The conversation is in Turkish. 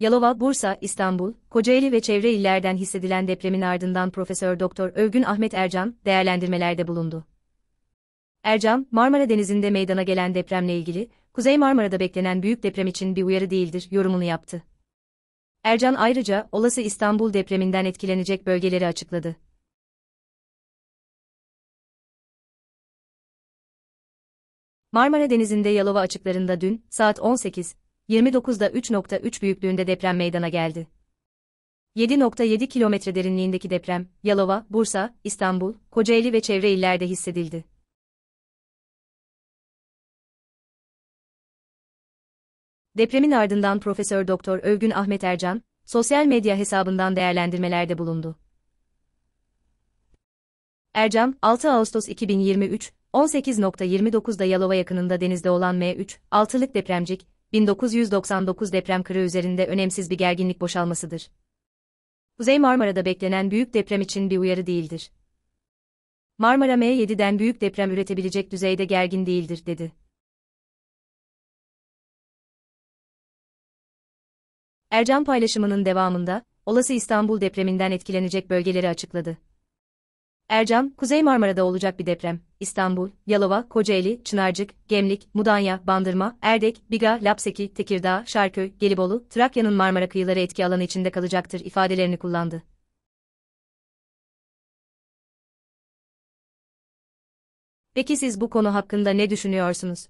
Yalova, Bursa, İstanbul, Kocaeli ve çevre illerden hissedilen depremin ardından Profesör Doktor Övgün Ahmet Ercan değerlendirmelerde bulundu. Ercan, Marmara Denizi'nde meydana gelen depremle ilgili, Kuzey Marmara'da beklenen büyük deprem için bir uyarı değildir yorumunu yaptı. Ercan ayrıca olası İstanbul depreminden etkilenecek bölgeleri açıkladı. Marmara Denizi'nde Yalova açıklarında dün, saat 18, 29'da 3.3 büyüklüğünde deprem meydana geldi. 7.7 kilometre derinliğindeki deprem, Yalova, Bursa, İstanbul, Kocaeli ve çevre illerde hissedildi. Depremin ardından Profesör Doktor Övgün Ahmet Ercan, sosyal medya hesabından değerlendirmelerde bulundu. Ercan, 6 Ağustos 2023, 18.29'da Yalova yakınında denizde olan M3, 6'lık depremcik, 1999 deprem kırığı üzerinde önemsiz bir gerginlik boşalmasıdır. Kuzey Marmara'da beklenen büyük deprem için bir uyarı değildir. Marmara M7'den büyük deprem üretebilecek düzeyde gergin değildir, dedi. Ercan paylaşımının devamında, olası İstanbul depreminden etkilenecek bölgeleri açıkladı. Ercan, Kuzey Marmara'da olacak bir deprem. İstanbul, Yalova, Kocaeli, Çınarcık, Gemlik, Mudanya, Bandırma, Erdek, Biga, Lapseki, Tekirdağ, Şarköy, Gelibolu, Trakya'nın Marmara kıyıları etki alanı içinde kalacaktır ifadelerini kullandı. Peki siz bu konu hakkında ne düşünüyorsunuz?